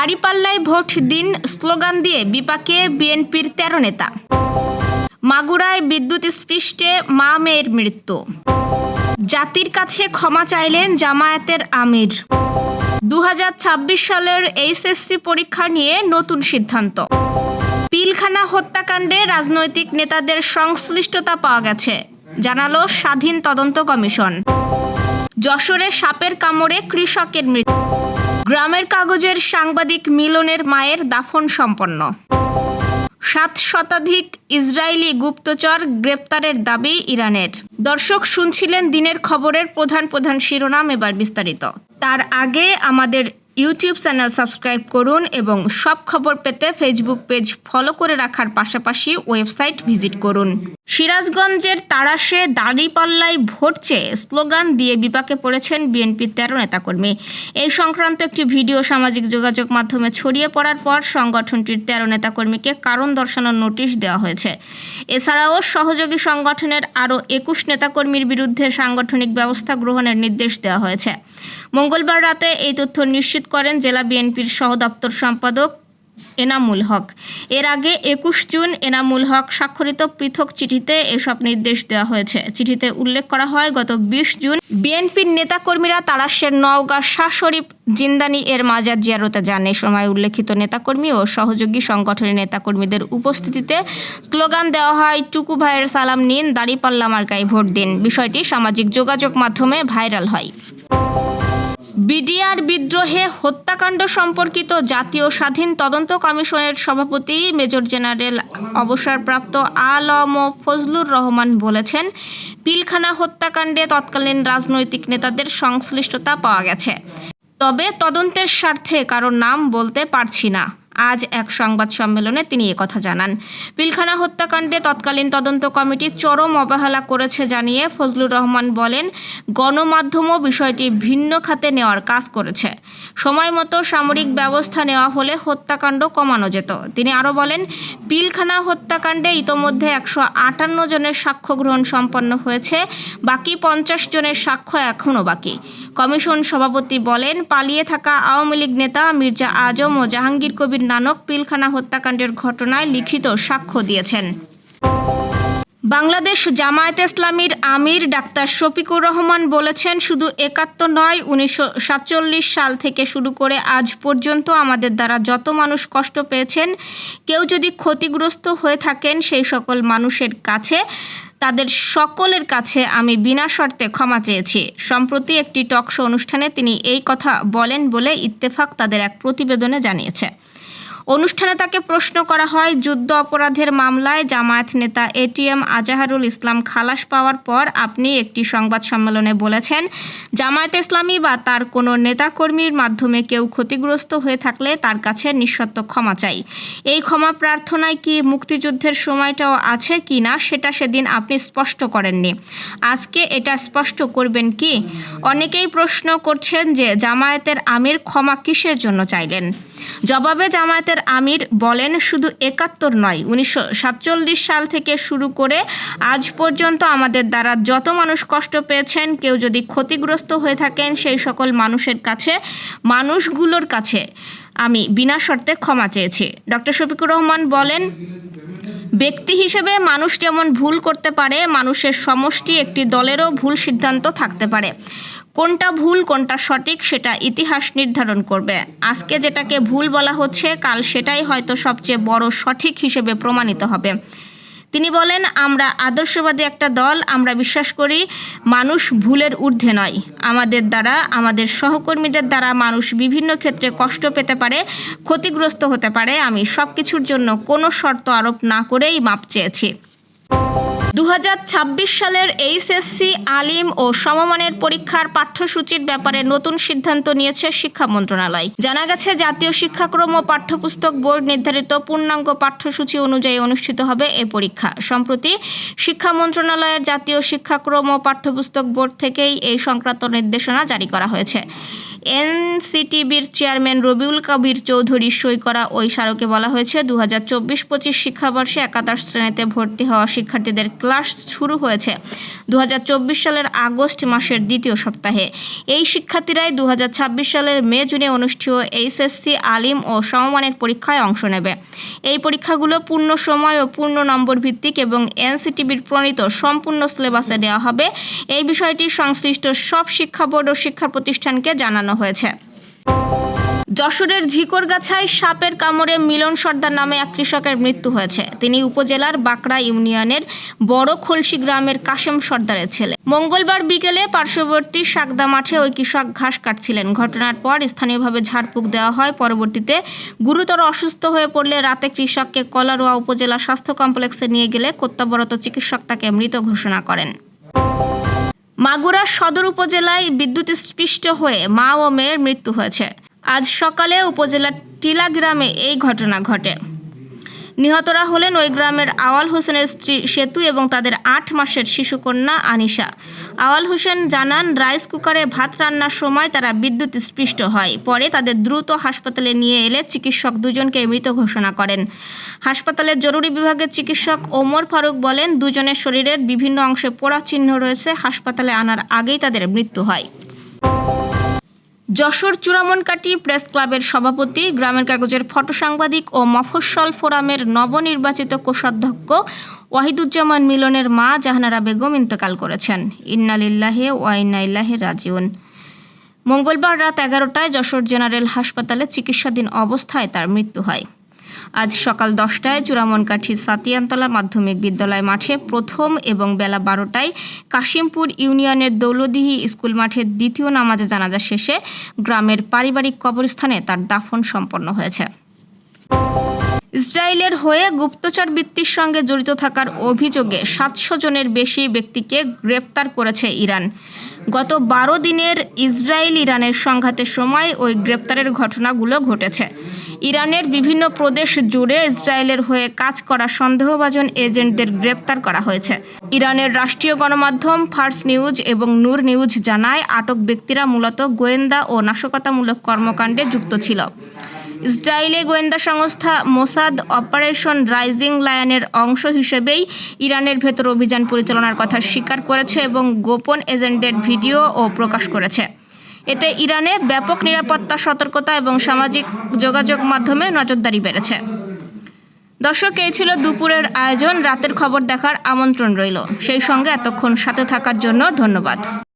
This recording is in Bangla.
দাড়িপাল্লায় ভোট দিন স্লোগান দিয়ে বিপাকে বিএনপির তেরো নেতা। মাগুরায় বিদ্যুৎ স্পৃষ্টে মা মেয়ের মৃত্যু। জাতির কাছে ক্ষমা চাইলেন জামায়াতের আমির। দু হাজার ছাব্বিশ সালের এইচএসসি পরীক্ষা নিয়ে নতুন সিদ্ধান্ত। পিলখানা হত্যাকাণ্ডে রাজনৈতিক নেতাদের সংশ্লিষ্টতা পাওয়া গেছে, জানালো স্বাধীন তদন্ত কমিশন। যশোরে সাপের কামড়ে কৃষকের মৃত্যু। গ্রামের কাগজের সাংবাদিক মিলনের মায়ের দাফন সম্পন্ন। সাত শতাধিক ইসরায়েলি গুপ্তচর গ্রেপ্তারের দাবি ইরানের। দর্শক শুনছিলেন দিনের খবরের প্রধান প্রধান শিরোনাম এবার বিস্তারিত। তার আগে আমাদের ইউটিউব চ্যানেল সাবস্ক্রাইব করুন এবং সব খবর পেতে ফেসবুক পেজ ফলো করে রাখার পাশাপাশি ওয়েবসাইট ভিজিট করুন। সিরাজগঞ্জের তারাশে দাঁড়িপাল্লায় ভোট চেয়ে স্লোগান দিয়ে বিপাকে পড়েছেন বিএনপির তেরো নেতাকর্মী। এই সংক্রান্ত একটি ভিডিও সামাজিক যোগাযোগ মাধ্যমে ছড়িয়ে পড়ার পর সংগঠনটির তেরো নেতাকর্মীকে কারণ দর্শানোর নোটিশ দেওয়া হয়েছে। এছাড়াও সহযোগী সংগঠনের আরও একুশ নেতাকর্মীর বিরুদ্ধে সাংগঠনিক ব্যবস্থা গ্রহণের নির্দেশ দেওয়া হয়েছে। মঙ্গলবার রাতে এই তথ্য নিশ্চিত করেন জেলা বিএনপির সহ দপ্তর সম্পাদক এনামুল হক। এর আগে একুশ জুন এনামুল হক স্বাক্ষরিত পৃথক চিঠিতে এসব নির্দেশ দেওয়া হয়েছে। চিঠিতে উল্লেখ করা হয়, গত বিশ জুন বিএনপির নেতাকর্মীরা তারাশের নওগাঁ শাহ শরীফ জিন্দানি এর মাজার জিয়ারতে যান। এ সময় উল্লেখিত নেতাকর্মী ও সহযোগী সংগঠনের নেতাকর্মীদের উপস্থিতিতে স্লোগান দেওয়া হয়, টুকু ভাইয়ের সালাম নিন দাড়িপাল্লা মার্কায় ভোট দিন। বিষয়টি সামাজিক যোগাযোগ মাধ্যমে ভাইরাল হয়। বিডিআর বিদ্রোহে হত্যাকাণ্ড সম্পর্কিত জাতীয় স্বাধীন তদন্ত কমিশনের সভাপতি মেজর জেনারেল অবসরপ্রাপ্ত আলম ফজলুর রহমান বলেছেন, পিলখানা হত্যাকাণ্ডে তৎকালীন রাজনৈতিক নেতাদের সংশ্লিষ্টতা পাওয়া গেছে। তবে তদন্তের স্বার্থে কারও নাম বলতে পারছি না। আজ এক সংবাদ সম্মেলনে তিনি কথা জানান। পিলখানা হত্যাকাণ্ডে তৎকালীন তদন্ত কমিটি চরম অবহেলা করেছে জানিয়ে ফজলুর রহমান বলেন গণমাধ্যমও বিষয়টি ভিন্ন খাতে নেওয়ার কাজ করেছে। সময় মতো সামরিক ব্যবস্থা নেওয়া হলে হত্যাকাণ্ড কমানো যেত। তিনি আরও বলেন, পিলখানা হত্যাকাণ্ডে ইতোমধ্যে একশো আটান্ন জনের সাক্ষ্য গ্রহণ সম্পন্ন হয়েছে, বাকি পঞ্চাশ জনের সাক্ষ্য এখনও বাকি। কমিশন সভাপতি বলেন, পালিয়ে থাকা আওয়ামী লীগ নেতা মির্জা আজম ও জাহাঙ্গীর কবির নানক পিলখানা হত্যাকাণ্ডের ঘটনায় লিখিত সাক্ষ্য দিয়েছেন। বাংলাদেশ জামায়াত ইসলামীর আমির ডাক্তার শফিকুর রহমান বলেছেন, শুধু একাত্তর নয়, উনিশশো সাল থেকে শুরু করে আজ পর্যন্ত আমাদের দ্বারা যত মানুষ কষ্ট পেয়েছেন, কেউ যদি ক্ষতিগ্রস্ত হয়ে থাকেন সেই সকল মানুষের কাছে, তাদের সকলের কাছে আমি বিনা শর্তে ক্ষমা চেয়েছি। সম্প্রতি একটি টকশো অনুষ্ঠানে তিনি এই কথা বলেন বলে ইত্তেফাক তাদের এক প্রতিবেদনে জানিয়েছে। অনুষ্ঠানে তাকে প্রশ্ন করা হয়, যুদ্ধ অপরাধের মামলায় জামায়াত নেতা এটিএম আজাহারুল ইসলাম খালাস পাওয়ার পর আপনি একটি সংবাদ সম্মেলনে বলেছেন, জামায়াত ইসলামী বা তার কোনো নেতাকর্মীর মাধ্যমে কেউ ক্ষতিগ্রস্ত হয়ে থাকলে তার কাছে নিঃশর্ত ক্ষমা চাই। এই ক্ষমা প্রার্থনায় কি মুক্তিযুদ্ধের সময়টাও আছে কি না সেটা সেদিন আপনি স্পষ্ট করেননি। আজকে এটা স্পষ্ট করবেন কি? অনেকেই প্রশ্ন করছেন যে জামায়াতের আমির ক্ষমা কিসের জন্য চাইলেন? জবাবে জামায়াতের আমির বলেন শুধু একাত্তর নয়, উনিশশো সাল থেকে শুরু করে আজ পর্যন্ত আমাদের দ্বারা যত মানুষ কষ্ট পেয়েছেন, কেউ যদি ক্ষতিগ্রস্ত হয়ে থাকেন সেই সকল মানুষের কাছে, মানুষগুলোর কাছে আমি বিনা শর্তে ক্ষমা চেয়েছি। ডক্টর শফিকুর রহমান বলেন ব্যক্তি হিসেবে মানুষ যেমন ভুল করতে পারে, মানুষের সমষ্টি একটি দলেরও ভুল সিদ্ধান্ত থাকতে পারে। কোনটা ভুল, কোনটা সঠিক সেটা ইতিহাস নির্ধারণ করবে। আজকে যেটাকে ভুল বলা হচ্ছে, কাল সেটাই হয়তো সবচেয়ে বড় সঠিক হিসেবে প্রমাণিত হবে। তিনি বলেন, আমরা আদর্শবাদী একটা দল, আমরা বিশ্বাস করি মানুষ ভুলের ঊর্ধ্বে নয়। আমাদের দ্বারা, আমাদের সহকর্মীদের দ্বারা মানুষ বিভিন্ন ক্ষেত্রে কষ্ট পেতে পারে, ক্ষতিগ্রস্ত হতে পারে। আমি সব কিছুর জন্য কোনো শর্ত আরোপ না করেই মাপ চেয়েছি। দু হাজার ছাব্বিশ সালের এইচএসসি আলিম ও সমমানের পরীক্ষার পাঠ্যসূচির ব্যাপারে নতুন সিদ্ধান্ত নিয়েছে শিক্ষা মন্ত্রণালয়। জানা গেছে, জাতীয় শিক্ষাক্রম ও পাঠ্যপুস্তক বোর্ড নির্ধারিত পূর্ণাঙ্গ পাঠ্যসূচি অনুযায়ী অনুষ্ঠিত হবে এ পরীক্ষা। সম্প্রতি শিক্ষা মন্ত্রণালয়ের জাতীয় শিক্ষাক্রম ও পাঠ্যপুস্তক বোর্ড থেকেই এই সংক্রান্ত নির্দেশনা জারি করা হয়েছে। এনসিটিবির চেয়ারম্যান রবিউল কবির চৌধুরী সই করা ওই স্মারকে বলা হয়েছে। দু হাজার চব্বিশ পঁচিশ শিক্ষাবর্ষে একাদশ শ্রেণীতে ভর্তি হওয়া শিক্ষার্থীদের ক্লাস শুরু হয়েছে। দু হাজার চব্বিশ সালের আগস্ট মাসের দ্বিতীয় সপ্তাহে। এই শিক্ষার্থীরাই দু হাজার ছাব্বিশ সালের মে, জুনে অনুষ্ঠিত এইচএসসি আলিম ও সমমানের পরীক্ষায় অংশ নেবে। এই পরীক্ষাগুলো পূর্ণ সময় ও পূর্ণ নম্বর ভিত্তিক এবং এনসিটিভির প্রণীত সম্পূর্ণ সিলেবাসে দেওয়া হবে। এই বিষয়টি সংশ্লিষ্ট সব শিক্ষা বোর্ড ও শিক্ষা প্রতিষ্ঠানকে জানানো হয়েছে। যশোরের ঝিকরগাছায় সাপের কামড়ে মিলন সর্দার নামে এক কৃষকের মৃত্যু হয়েছে। তিনি উপজেলার বাকড়া ইউনিয়নের বড় খলসি গ্রামের কাশেম সর্দারের ছেলে। মঙ্গলবার বিকেলে পার্শ্ববর্তী সাকদা মাঠে ওই কৃষক ঘাস কাটছিলেন। ঘটনার পর স্থানীয়ভাবে ঝাড়ফুঁক দেওয়া হয়। পরবর্তীতে গুরুতর অসুস্থ হয়ে পড়লে রাতে কৃষককে কলারোয়া উপজেলা স্বাস্থ্য কমপ্লেক্সে নিয়ে গেলে কর্তব্যরত চিকিৎসক তাকে মৃত ঘোষণা করেন। মাগুরা সদর উপজেলায় বিদ্যুৎস্পৃষ্ট হয়ে মা ও মেয়ের মৃত্যু হয়েছে। সকালে উপজেলার টিলা গ্রামে এই ঘটনা ঘটে। নিহতরা হলেন ওই গ্রামের আওয়াল হোসেনের স্ত্রী সেতু এবং তাদের আট মাসের শিশুকন্যা আনিশা। আওয়াল হোসেন জানান, রাইস কুকারে ভাত রান্নার সময় তারা বিদ্যুৎ স্পৃষ্ট হয়। পরে তাদের দ্রুত হাসপাতালে নিয়ে এলে চিকিৎসক দুজনকে মৃত ঘোষণা করেন। হাসপাতালের জরুরি বিভাগের চিকিৎসক ওমর ফারুক বলেন, দুজনের শরীরের বিভিন্ন অংশে পোড়া চিহ্ন রয়েছে। হাসপাতালে আনার আগেই তাদের মৃত্যু হয়। যশোর চূড়ামনকাটি প্রেস ক্লাবের সভাপতি, গ্রামের কাগজের ফটো সাংবাদিক ও মফস্বল ফোরামের নবনির্বাচিত কোষাধ্যক্ষ ওয়াহিদুজ্জামান মিলনের মা জাহানারা বেগম ইন্তকাল করেছেন। ইন্নালিল্লাহে ওয়াইনাইল্লাহে রাজিউন। মঙ্গলবার রাত এগারোটায় যশোর জেনারেল হাসপাতালে চিকিৎসাধীন অবস্থায় তার মৃত্যু হয়। আজ সকাল দশটায় চূড়ামনকাঠি সাতিয়ানতলা মাধ্যমিক বিদ্যালয় মাঠে প্রথম এবং বেলা বারোটায় কাশিমপুর ইউনিয়নের দৌলদিহি স্কুল মাঠে দ্বিতীয় নামাজে জানাজা শেষে গ্রামের পারিবারিক কবরস্থানে তার দাফন সম্পন্ন হয়েছে। ইসরায়েলের হয়ে গুপ্তচর বৃত্তির সঙ্গে জড়িত থাকার অভিযোগে সাতশো জনের বেশি ব্যক্তিকে গ্রেপ্তার করেছে ইরান। গত বারো দিনের ইসরায়েল ইরানের সংঘাতের সময় ওই গ্রেপ্তারের ঘটনাগুলো ঘটেছে। ইরানের বিভিন্ন প্রদেশ জুড়ে ইসরায়েলের হয়ে কাজ করা সন্দেহভাজন এজেন্টদের গ্রেপ্তার করা হয়েছে। ইরানের রাষ্ট্রীয় গণমাধ্যম ফার্স নিউজ এবং নূর নিউজ জানায়, আটক ব্যক্তিরা মূলত গোয়েন্দা ও নাশকতামূলক কর্মকাণ্ডে যুক্ত ছিল। ইসরায়েলি গোয়েন্দা সংস্থা মোসাদ অপারেশন রাইজিং লায়নের অংশ হিসেবেই ইরানের ভেতর অভিযান পরিচালনার কথা স্বীকার করেছে এবং গোপন এজেন্টদের ভিডিও ও প্রকাশ করেছে। এতে ইরানে ব্যাপক নিরাপত্তা, সতর্কতা এবং সামাজিক যোগাযোগ মাধ্যমে নজরদারি বেড়েছে। দর্শক, এই ছিল দুপুরের আয়োজন। রাতের খবর দেখার আমন্ত্রণ রইল। সেই সঙ্গে এতক্ষণ সাথে থাকার জন্য ধন্যবাদ।